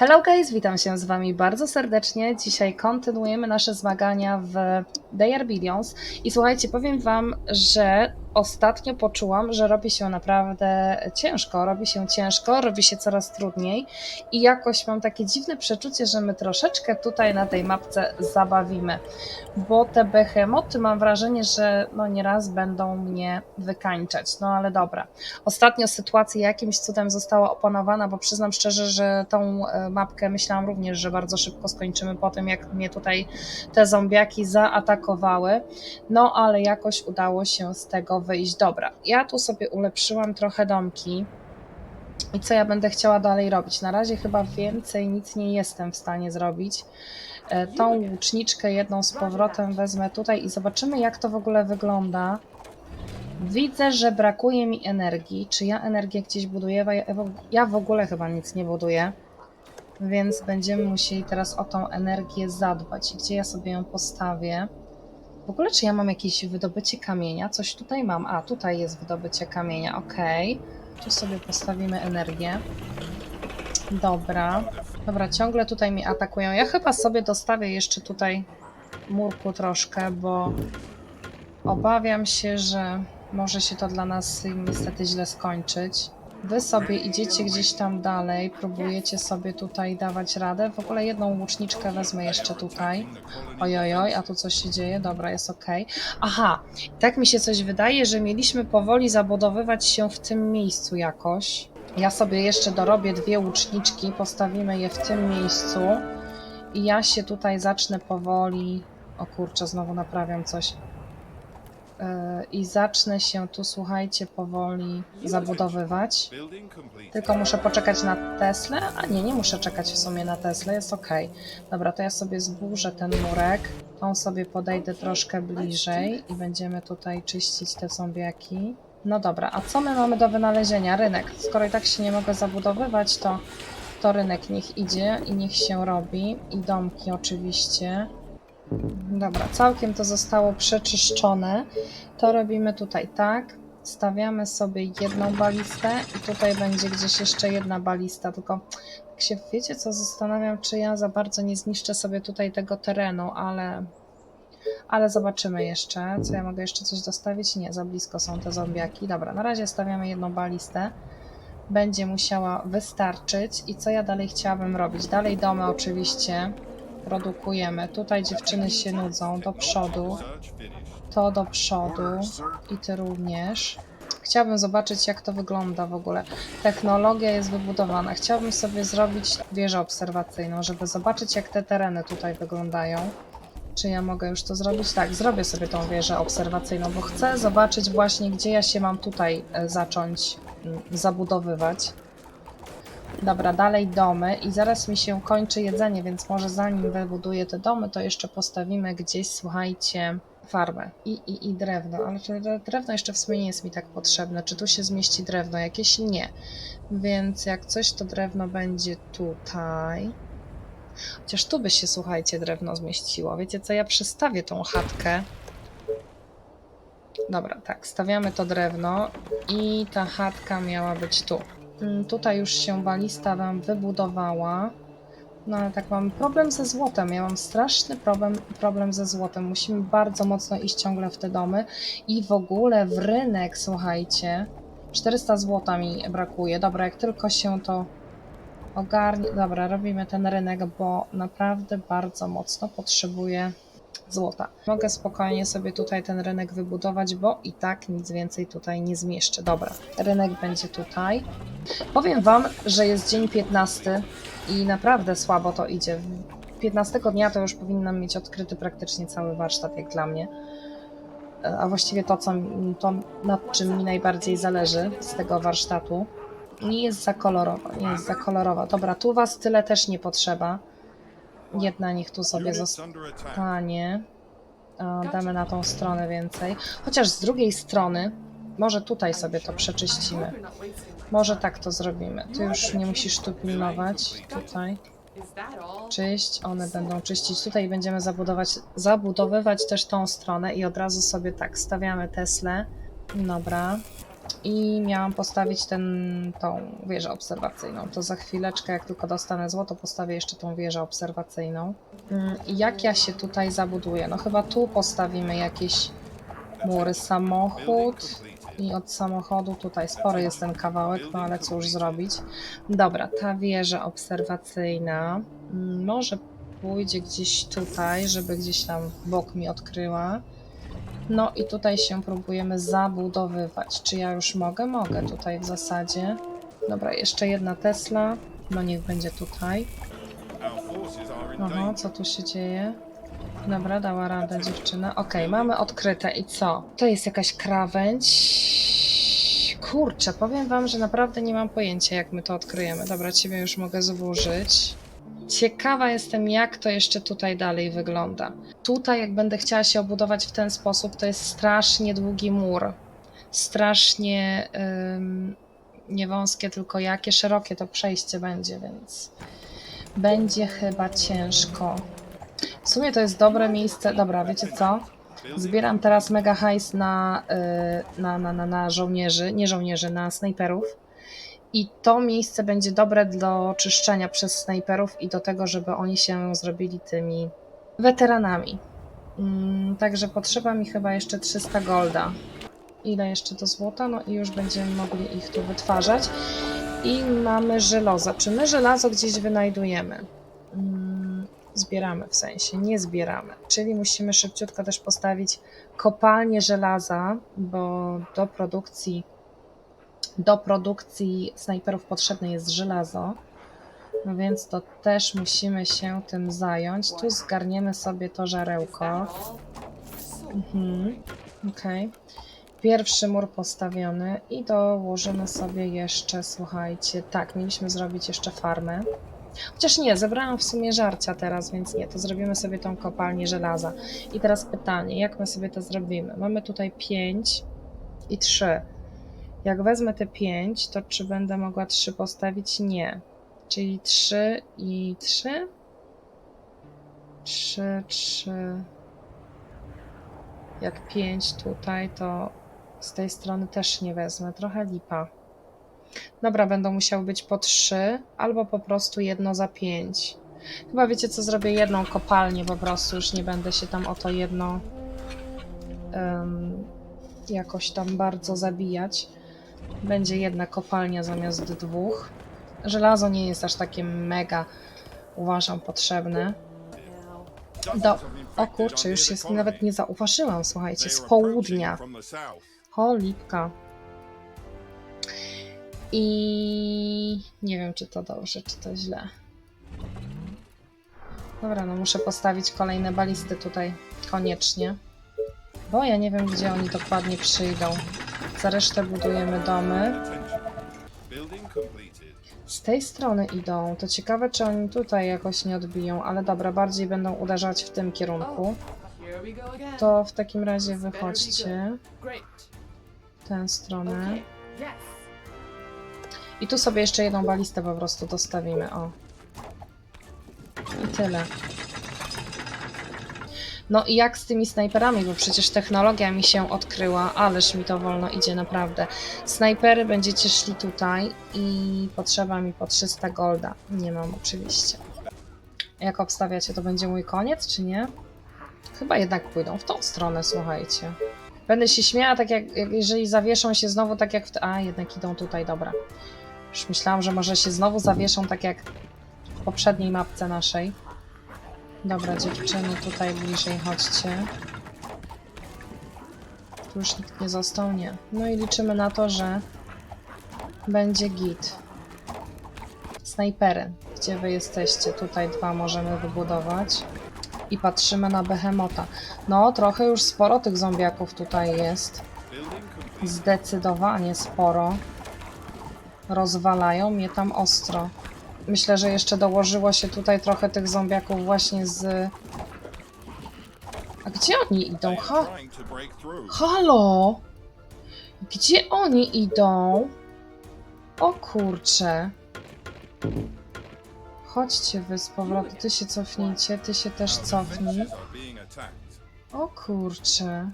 Hello guys, witam się z Wami bardzo serdecznie. Dzisiaj kontynuujemy nasze zmagania w They Are Billions i słuchajcie, powiem Wam, że ostatnio poczułam, że robi się naprawdę ciężko, robi się ciężko, robi się coraz trudniej i jakoś mam takie dziwne przeczucie, że my troszeczkę tutaj na tej mapce zabawimy, bo te behemoty mam wrażenie, że no nieraz będą mnie wykańczać, no ale dobra. Ostatnio sytuacja jakimś cudem została opanowana, bo przyznam szczerze, że tą e, mapkę myślałam również, że bardzo szybko skończymy po tym, jak mnie tutaj te zombiaki zaatakowały. No ale jakoś udało się z tego. Dobra, ja tu sobie ulepszyłam trochę domki. I co ja będę chciała dalej robić? Na razie chyba więcej nic nie jestem w stanie zrobić. E, Tą łuczniczkę jedną z powrotem wezmę tutaj i zobaczymy, jak to w ogóle wygląda. Widzę, że brakuje mi energii. Czy ja energię gdzieś buduję? Ja, w ogóle chyba nic nie buduję. Więc będziemy musieli teraz o tą energię zadbać. Gdzie ja sobie ją postawię? W ogóle, czy ja mam jakieś wydobycie kamienia? Coś tutaj mam. A, tutaj jest wydobycie kamienia. Ok. Tu sobie postawimy energię. Dobra. Dobra, ciągle tutaj mnie atakują. Ja chyba sobie dostawię jeszcze tutaj murku troszkę, bo obawiam się, że może się to dla nas niestety źle skończyć. Wy sobie idziecie gdzieś tam dalej, próbujecie sobie tutaj dawać radę. W ogóle jedną łuczniczkę wezmę jeszcze tutaj. Ojojoj, a tu coś się dzieje? Dobra, jest ok. Aha, tak mi się coś wydaje, że mieliśmy powoli zabudowywać się w tym miejscu jakoś. Ja sobie jeszcze dorobię dwie łuczniczki, postawimy je w tym miejscu i ja się tutaj zacznę powoli. O kurczę, znowu naprawiam coś. Yy, I zacznę się tu, słuchajcie, powoli zabudowywać. Tylko muszę poczekać na Teslę. A nie, nie muszę czekać w sumie na Teslę, jest ok. Dobra, to ja sobie zburzę ten murek. Tą sobie podejdę troszkę bliżej i będziemy tutaj czyścić te zombiaki. No dobra, a co my mamy do wynalezienia? Rynek. Skoro i tak się nie mogę zabudowywać, to, to rynek niech idzie i niech się robi. I domki oczywiście. Dobra, całkiem to zostało przeczyszczone. To robimy tutaj tak. Stawiamy sobie jedną balistę i tutaj będzie gdzieś jeszcze jedna balista, tylko tak się wiecie co, zastanawiam, czy ja za bardzo nie zniszczę sobie tutaj tego terenu, ale ale zobaczymy jeszcze, co ja mogę jeszcze coś dostawić. Nie, za blisko są te zombiaki. Dobra, na razie stawiamy jedną balistę. Będzie musiała wystarczyć. I co ja dalej chciałabym robić? Dalej domy oczywiście produkujemy. Tutaj dziewczyny się nudzą. Do przodu. To do przodu. I ty również. Chciałabym zobaczyć, jak to wygląda w ogóle. Technologia jest wybudowana. Chciałabym sobie zrobić wieżę obserwacyjną, żeby zobaczyć, jak te tereny tutaj wyglądają. Czy ja mogę już to zrobić? Tak, zrobię sobie tą wieżę obserwacyjną, bo chcę zobaczyć właśnie, gdzie ja się mam tutaj e, zacząć mm, zabudowywać. Dobra, dalej domy i zaraz mi się kończy jedzenie, więc może zanim wybuduję te domy, to jeszcze postawimy gdzieś, słuchajcie, farmę i, i, i drewno. Ale drewno jeszcze w sumie nie jest mi tak potrzebne. Czy tu się zmieści drewno jakieś? Nie. Więc jak coś, to drewno będzie tutaj. Chociaż tu by się, słuchajcie, drewno zmieściło. Wiecie co, ja przestawię tą chatkę. Dobra, tak, stawiamy to drewno i ta chatka miała być tu. Mm, Tutaj już się balista wam wybudowała. No ale tak, mam problem ze złotem. Ja mam straszny problem, problem ze złotem. Musimy bardzo mocno iść ciągle w te domy. I w ogóle w rynek, słuchajcie. 400 złota mi brakuje. Dobra, jak tylko się to ogarnie. Dobra, robimy ten rynek, bo naprawdę bardzo mocno potrzebuję złota. Mogę spokojnie sobie tutaj ten rynek wybudować, bo i tak nic więcej tutaj nie zmieszczę. Dobra, rynek będzie tutaj. Powiem Wam, że jest dzień 15 i naprawdę słabo to idzie. 15 dnia to już powinnam mieć odkryty praktycznie cały warsztat, jak dla mnie. E, A właściwie to, co, to nad czym mi najbardziej zależy z tego warsztatu. Nie jest za kolorowa, nie jest za kolorowa. Dobra, tu was tyle też nie potrzeba. Jedna niech tu sobie zostanie. A, Damy na tą stronę więcej. Chociaż z drugiej strony, może tutaj sobie to przeczyścimy. Może tak to zrobimy. Ty już nie musisz tu pilnować. Tutaj. Czyść, one będą czyścić tutaj i będziemy zabudować, zabudowywać też tą stronę i od razu sobie tak stawiamy Teslę. Dobra. I miałam postawić ten, tą wieżę obserwacyjną. To za chwileczkę, jak tylko dostanę złoto, postawię jeszcze tą wieżę obserwacyjną. Mm, jak ja się tutaj zabuduję? No chyba tu postawimy jakieś mury. Samochód. I od samochodu tutaj spory jest ten kawałek, no ale cóż zrobić. Dobra, ta wieża obserwacyjna mm, może pójdzie gdzieś tutaj, żeby gdzieś tam bok mi odkryła. No i tutaj się próbujemy zabudowywać. Czy ja już mogę? Mogę tutaj w zasadzie. Dobra, jeszcze jedna Tesla. No niech będzie tutaj. Aha, co tu się dzieje? Dobra, dała radę dziewczyna. Okej, mamy odkryte i co? To jest jakaś krawędź. Kurczę, powiem wam, że naprawdę nie mam pojęcia, jak my to odkryjemy. Dobra, ciebie już mogę zburzyć. Ciekawa jestem, jak to jeszcze tutaj dalej wygląda. Tutaj, jak będę chciała się obudować w ten sposób, to jest strasznie długi mur. Strasznie ym, nie wąskie, tylko jakie szerokie to przejście będzie, więc będzie chyba ciężko. W sumie to jest dobre miejsce. Dobra, wiecie co? Zbieram teraz mega hajs na, y, na, na, na, na żołnierzy, nie żołnierzy, na snajperów. I to miejsce będzie dobre do czyszczenia przez snajperów i do tego, żeby oni się zrobili tymi weteranami. Mm, także potrzeba mi chyba jeszcze 300 golda. Ile jeszcze do złota? No i już będziemy mogli ich tu wytwarzać. I mamy żelazo. Czy my żelazo gdzieś wynajdujemy? Mm, zbieramy w sensie, nie zbieramy. Czyli musimy szybciutko też postawić kopalnię żelaza, bo do produkcji do produkcji snajperów potrzebne jest żelazo. No więc to też musimy się tym zająć. Tu zgarniemy sobie to żarełko. Mhm. Okej. Pierwszy mur postawiony i dołożymy sobie jeszcze, słuchajcie, tak, mieliśmy zrobić jeszcze farmę. Chociaż nie, zebrałam w sumie żarcia teraz, więc nie, to zrobimy sobie tą kopalnię żelaza. I teraz pytanie, jak my sobie to zrobimy? Mamy tutaj 5 i 3. Jak wezmę te 5, to czy będę mogła 3 postawić? Nie. Czyli 3 i 3? 3, 3. Jak 5 tutaj, to z tej strony też nie wezmę. Trochę lipa. Dobra, będą musiały być po 3, albo po prostu jedno za 5. Chyba wiecie co, zrobię jedną kopalnię po prostu, już nie będę się tam o to jedno em, jakoś tam bardzo zabijać. Będzie jedna kopalnia zamiast dwóch. Żelazo nie jest aż takie mega, uważam, potrzebne. Do... O kurczę, już się nawet nie zauważyłam, słuchajcie, z południa. O, lipka. I nie wiem, czy to dobrze, czy to źle. Dobra, no muszę postawić kolejne balisty tutaj koniecznie. Bo ja nie wiem, gdzie oni dokładnie przyjdą. Za resztę budujemy domy. Z tej strony idą. To ciekawe, czy oni tutaj jakoś nie odbiją, ale dobra, bardziej będą uderzać w tym kierunku. To w takim razie wychodźcie w tę stronę. I tu sobie jeszcze jedną balistę po prostu dostawimy, o. I tyle. No i jak z tymi snajperami, bo przecież technologia mi się odkryła, ależ mi to wolno idzie naprawdę. Snajpery będziecie szli tutaj i potrzeba mi po 300 golda. Nie mam oczywiście. Jak obstawiacie, to będzie mój koniec, czy nie? Chyba jednak pójdą w tą stronę, słuchajcie. Będę się śmiała, tak jak, jeżeli zawieszą się znowu tak jak w... A, jednak idą tutaj, dobra. Już myślałam, że może się znowu zawieszą tak jak w poprzedniej mapce naszej. Dobra, dziewczyny, tutaj bliżej chodźcie. Tu już nikt nie został? Nie. No i liczymy na to, że będzie git. Snajpery. Gdzie wy jesteście? Tutaj dwa możemy wybudować. I patrzymy na behemota. No, trochę już sporo tych zombiaków tutaj jest. Zdecydowanie sporo. Rozwalają mnie tam ostro. Myślę, że jeszcze dołożyło się tutaj trochę tych zombiaków właśnie z... A gdzie oni idą? Ha Halo! Gdzie oni idą? O kurcze. Chodźcie wy z powrotem. Ty się cofnijcie, ty się też cofnij. O kurcze.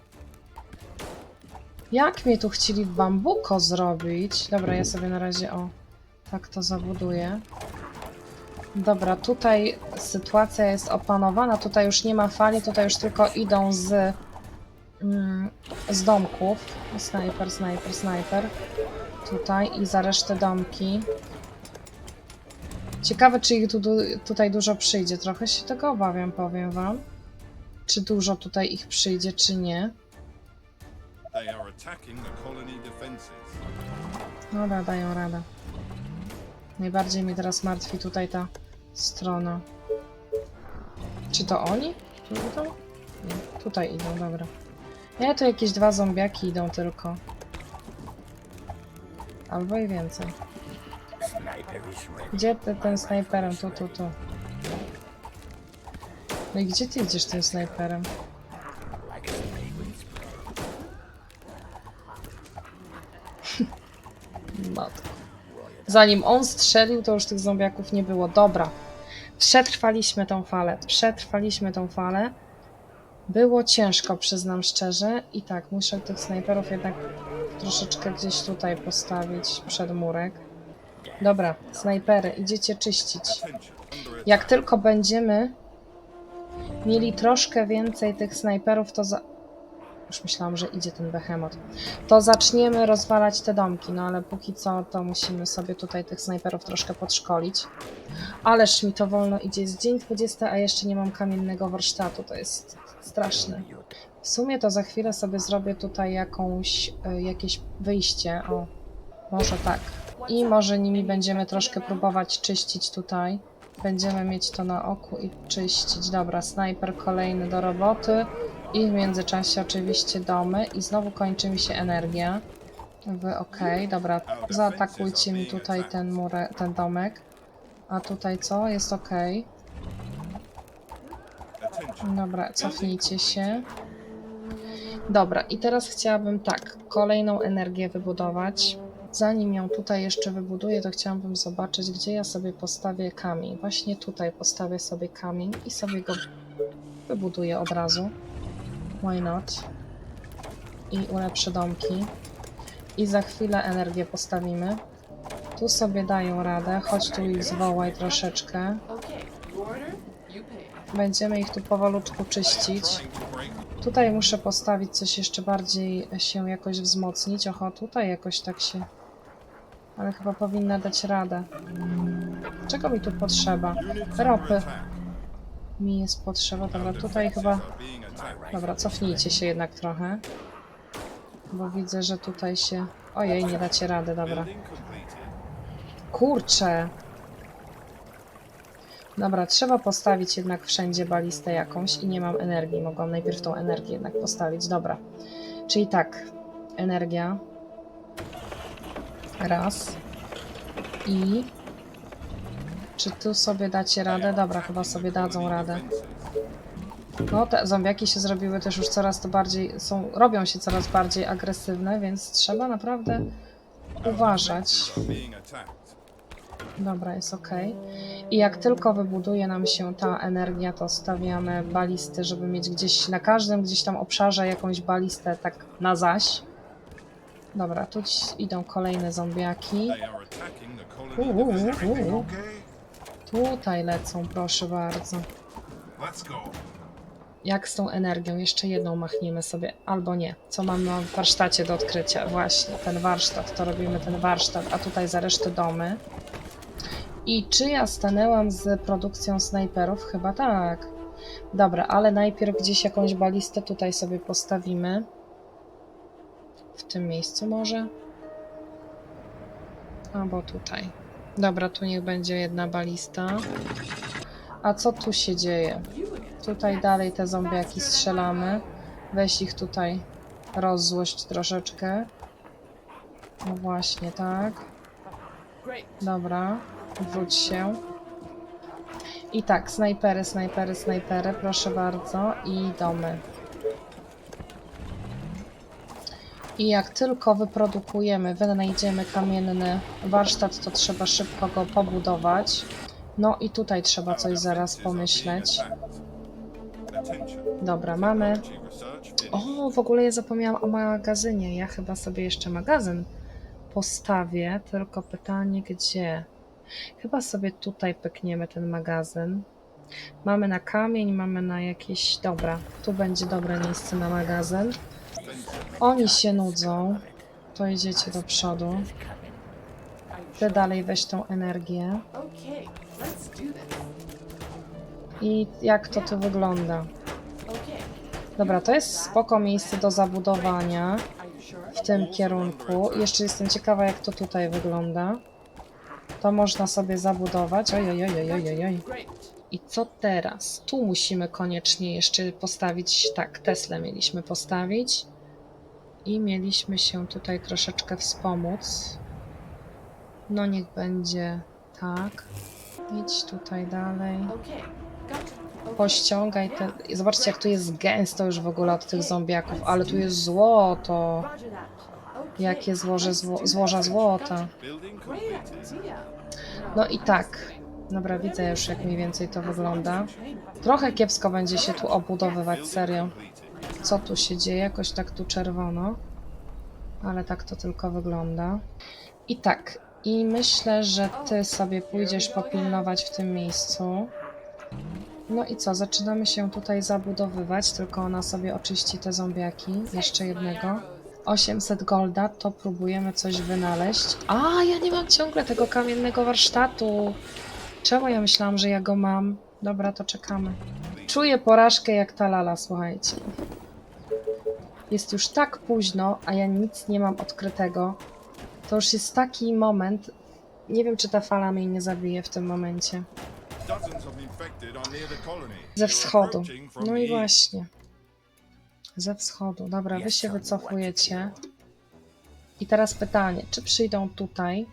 Jak mnie tu chcieli bambuko zrobić? Dobra, ja sobie na razie o tak to zabuduję. Dobra, tutaj sytuacja jest opanowana. Tutaj już nie ma fali, tutaj już tylko idą z, mm, z domków. Snajper, snajper, snajper. Tutaj i za resztę domki. Ciekawe, czy ich tu, tutaj dużo przyjdzie. Trochę się tego obawiam, powiem wam. Czy dużo tutaj ich przyjdzie, czy nie. Dobra, dają radę. Najbardziej mnie teraz martwi tutaj ta strona. Czy to oni? Tu idą? Nie, tutaj idą, dobra. Nie, to jakieś dwa zombiaki idą tylko. Albo i więcej. Gdzie ty ten snajperem? Tu, tu, tu. No i gdzie ty idziesz tym snajperem? Zanim on strzelił, to już tych zombiaków nie było. Dobra. Przetrwaliśmy tą falę. Przetrwaliśmy tą falę. Było ciężko, przyznam szczerze. I tak, muszę tych snajperów jednak troszeczkę gdzieś tutaj postawić przed murek. Dobra, snajpery, idziecie czyścić. Jak tylko będziemy mieli troszkę więcej tych snajperów, to za... Już myślałam, że idzie ten behemoth. To zaczniemy rozwalać te domki, no ale póki co to musimy sobie tutaj tych snajperów troszkę podszkolić. Ależ mi to wolno idzie. Jest dzień 20, a jeszcze nie mam kamiennego warsztatu. To jest straszne. W sumie to za chwilę sobie zrobię tutaj jakąś, y, jakieś wyjście. O, może tak. I może nimi będziemy troszkę próbować czyścić tutaj. Będziemy mieć to na oku i czyścić. Dobra, snajper kolejny do roboty. I w międzyczasie oczywiście domy. I znowu kończy mi się energia. Wy okej, dobra. Zaatakujcie mi tutaj ten ten domek. A tutaj co? Jest okej. attention. Dobra, cofnijcie się. Dobra, i teraz chciałabym tak, kolejną energię wybudować. Zanim ją tutaj jeszcze wybuduję, to chciałabym zobaczyć, gdzie ja sobie postawię kamień. Właśnie tutaj postawię sobie kamień i sobie go wybuduję od razu. Why not? I ulepszę domki. I za chwilę energię postawimy. Tu sobie dają radę, chodź tu ich zwołaj troszeczkę. Będziemy ich tu powolutku czyścić. Tutaj muszę postawić coś jeszcze bardziej się jakoś wzmocnić. Oho, tutaj jakoś tak się... Ale chyba powinna dać radę. Czego mi tu potrzeba? Ropy. Mi jest potrzeba. Dobra, tutaj chyba... Dobra, cofnijcie się jednak trochę. Bo widzę, że tutaj się... Ojej, nie dacie rady, dobra. Kurczę! Dobra, trzeba postawić jednak wszędzie balistę jakąś i nie mam energii. Mogłam najpierw tą energię jednak postawić. Dobra. Czyli tak, energia. Raz. I... Czy tu sobie dacie radę? Dobra, chyba sobie dadzą radę. No, te zombiaki się zrobiły też już coraz to bardziej, są, robią się coraz bardziej agresywne, więc trzeba naprawdę uważać. Dobra, jest ok. I jak tylko wybuduje nam się ta energia, to stawiamy balisty, żeby mieć gdzieś na każdym gdzieś tam obszarze jakąś balistę tak na zaś. Dobra, tu idą kolejne zombiaki. Uuu, uuu. Tutaj lecą, proszę bardzo. let's go. Jak z tą energią? Jeszcze jedną machniemy sobie, albo nie. Co mamy w warsztacie do odkrycia? Właśnie, ten warsztat, to robimy ten warsztat, a tutaj za resztę domy. I czy ja stanęłam z produkcją snajperów? Chyba tak. Dobra, ale najpierw gdzieś jakąś balistę tutaj sobie postawimy. W tym miejscu może? Albo tutaj. Dobra, tu niech będzie jedna balista. A co tu się dzieje? Tutaj dalej te zombiaki strzelamy. Weź ich tutaj rozzłość troszeczkę. No właśnie, tak. Dobra, wróć się. I tak, snajpery, snajpery, snajpery, proszę bardzo. I domy. I jak tylko wyprodukujemy, wynajdziemy kamienny warsztat, to trzeba szybko go pobudować. No i tutaj trzeba coś zaraz pomyśleć. Dobra, mamy. O, w ogóle ja zapomniałam o magazynie. Ja chyba sobie jeszcze magazyn postawię, tylko pytanie gdzie? Chyba sobie tutaj pykniemy ten magazyn. Mamy na kamień, mamy na jakieś... Dobra, tu będzie dobre miejsce na magazyn. Oni się nudzą. To idziecie do przodu. Ty dalej weź tą energię. I jak to tu wygląda? Dobra, to jest spoko miejsce do zabudowania w tym kierunku. Jeszcze jestem ciekawa, jak to tutaj wygląda. To można sobie zabudować. Oj, oj, oj, oj, oj, oj. I co teraz? Tu musimy koniecznie jeszcze postawić. Tak, Tesla mieliśmy postawić. I mieliśmy się tutaj troszeczkę wspomóc. No niech będzie tak. Idź tutaj dalej. Pościągaj te. Zobaczcie, jak tu jest gęsto już w ogóle od tych zombiaków, ale tu jest złoto. Jakie złoże zło złoża złota. No i tak. Dobra, widzę już, jak mniej więcej to wygląda. Trochę kiepsko będzie się tu obudowywać, serio. Co tu się dzieje? Jakoś tak tu czerwono. Ale tak to tylko wygląda. I tak. I myślę, że ty sobie pójdziesz popilnować w tym miejscu. No i co? Zaczynamy się tutaj zabudowywać, tylko ona sobie oczyści te zombiaki. Jeszcze jednego. 800 golda, to próbujemy coś wynaleźć. A, ja nie mam ciągle tego kamiennego warsztatu. Czemu ja myślałam, że ja go mam? Dobra, to czekamy. Czuję porażkę jak ta lala, słuchajcie. Jest już tak późno, a ja nic nie mam odkrytego. To już jest taki moment. Nie wiem, czy ta fala mnie nie zabije w tym momencie. Ze wschodu. No i właśnie. Ze wschodu. Dobra, wy się wycofujecie. I teraz pytanie, czy przyjdą tutaj?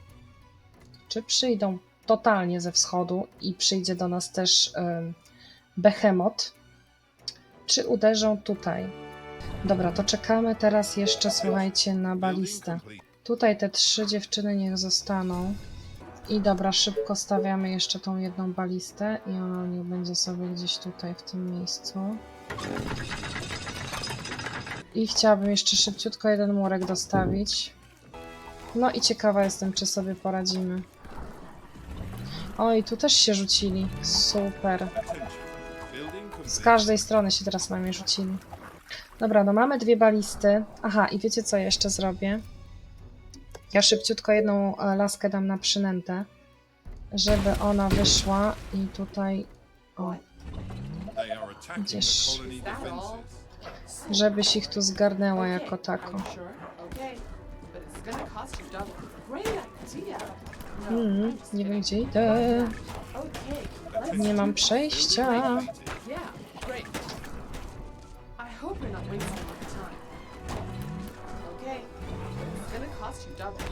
Czy przyjdą totalnie ze wschodu i przyjdzie do nas też ym, Behemoth? Czy uderzą tutaj? Dobra, to czekamy teraz jeszcze, słuchajcie, na balistę. Tutaj te trzy dziewczyny niech zostaną. I dobra, szybko stawiamy jeszcze tą jedną balistę i ona niech będzie sobie gdzieś tutaj w tym miejscu. I chciałabym jeszcze szybciutko jeden murek dostawić. No i ciekawa jestem, czy sobie poradzimy. Oj, tu też się rzucili. Super. Z każdej strony się teraz na mnie rzucili. Dobra, no mamy dwie balisty. Aha, i wiecie co jeszcze zrobię? Ja szybciutko jedną e, laskę dam na przynętę, żeby ona wyszła i tutaj, o, Gdzież- żebyś ich tu zgarnęła jako tako. No, Mm, just nie wiem gdzie idę. Nie mam przejścia.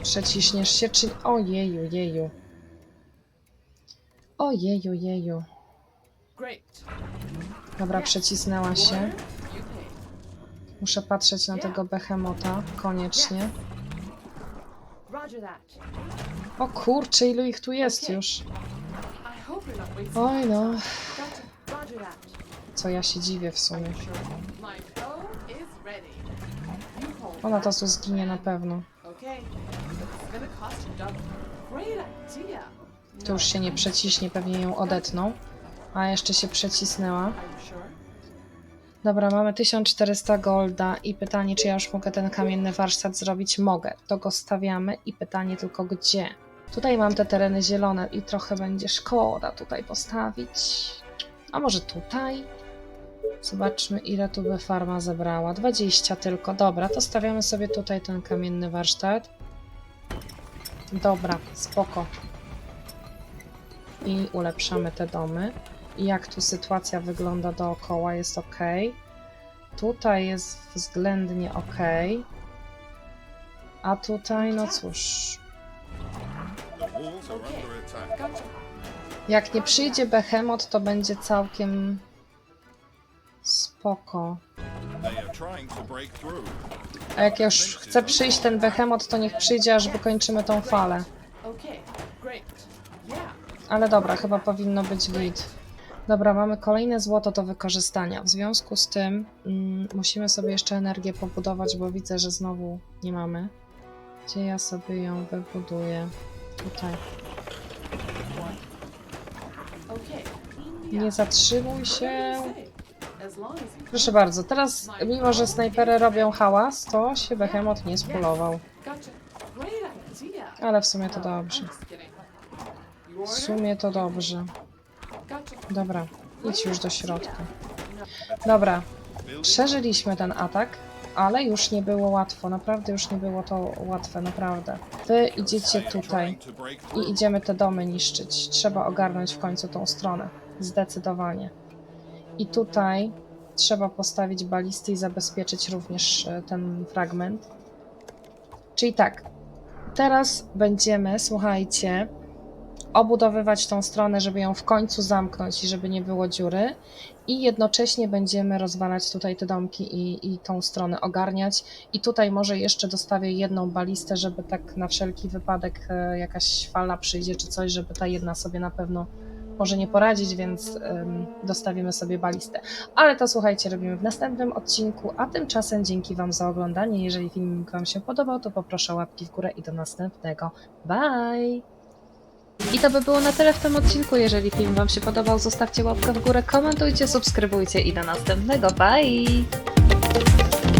Przeciśniesz się, czy... Ojeju, jeju. Ojeju, jeju. Dobra, przecisnęła się. Muszę patrzeć na tego behemota, koniecznie. O kurczę, ilu ich tu jest już. Oj no, co ja się dziwię w sumie. Ona to tu zginie na pewno. Tu już się nie przeciśnie, pewnie ją odetną. A jeszcze się przecisnęła. Dobra, mamy 1400 golda i pytanie, czy ja już mogę ten kamienny warsztat zrobić? Mogę. To go stawiamy i pytanie tylko gdzie. Tutaj mam te tereny zielone i trochę będzie szkoda tutaj postawić. A może tutaj? Zobaczmy, ile tu by farma zebrała. 20 tylko. Dobra, to stawiamy sobie tutaj ten kamienny warsztat. Dobra, spoko. I ulepszamy te domy. I jak tu sytuacja wygląda dookoła, jest ok. Tutaj jest względnie ok. A tutaj, no cóż, jak nie przyjdzie Behemoth, to będzie całkiem spoko. A jak już chce przyjść ten Behemoth, to niech przyjdzie, aż wykończymy tą falę. Ale dobra, chyba powinno być git. Dobra, mamy kolejne złoto do wykorzystania. W związku z tym mm, musimy sobie jeszcze energię pobudować, bo widzę, że znowu nie mamy. Gdzie ja sobie ją wybuduję? Tutaj. Nie zatrzymuj się. Proszę bardzo, teraz mimo, że snajpery robią hałas, to się Behemoth nie spulował. Ale w sumie to dobrze. W sumie to dobrze. Dobra, idź już do środka. Dobra, przeżyliśmy ten atak, ale już nie było łatwo. Naprawdę już nie było to łatwe, naprawdę. Wy idziecie tutaj i idziemy te domy niszczyć. Trzeba ogarnąć w końcu tą stronę. Zdecydowanie. I tutaj trzeba postawić balisty i zabezpieczyć również e, ten fragment. Czyli tak, teraz będziemy, słuchajcie, obudowywać tą stronę, żeby ją w końcu zamknąć i żeby nie było dziury. I jednocześnie będziemy rozwalać tutaj te domki i, i tą stronę ogarniać. I tutaj może jeszcze dostawię jedną balistę, żeby tak na wszelki wypadek e, jakaś fala przyjdzie czy coś, żeby ta jedna sobie na pewno może nie poradzić, więc em, dostawimy sobie balistę. Ale to słuchajcie, robimy w następnym odcinku, a tymczasem dzięki Wam za oglądanie. Jeżeli filmik Wam się podobał, to poproszę łapki w górę i do następnego. Bye! I to by było na tyle w tym odcinku. Jeżeli film Wam się podobał, zostawcie łapkę w górę, komentujcie, subskrybujcie i do następnego. Bye!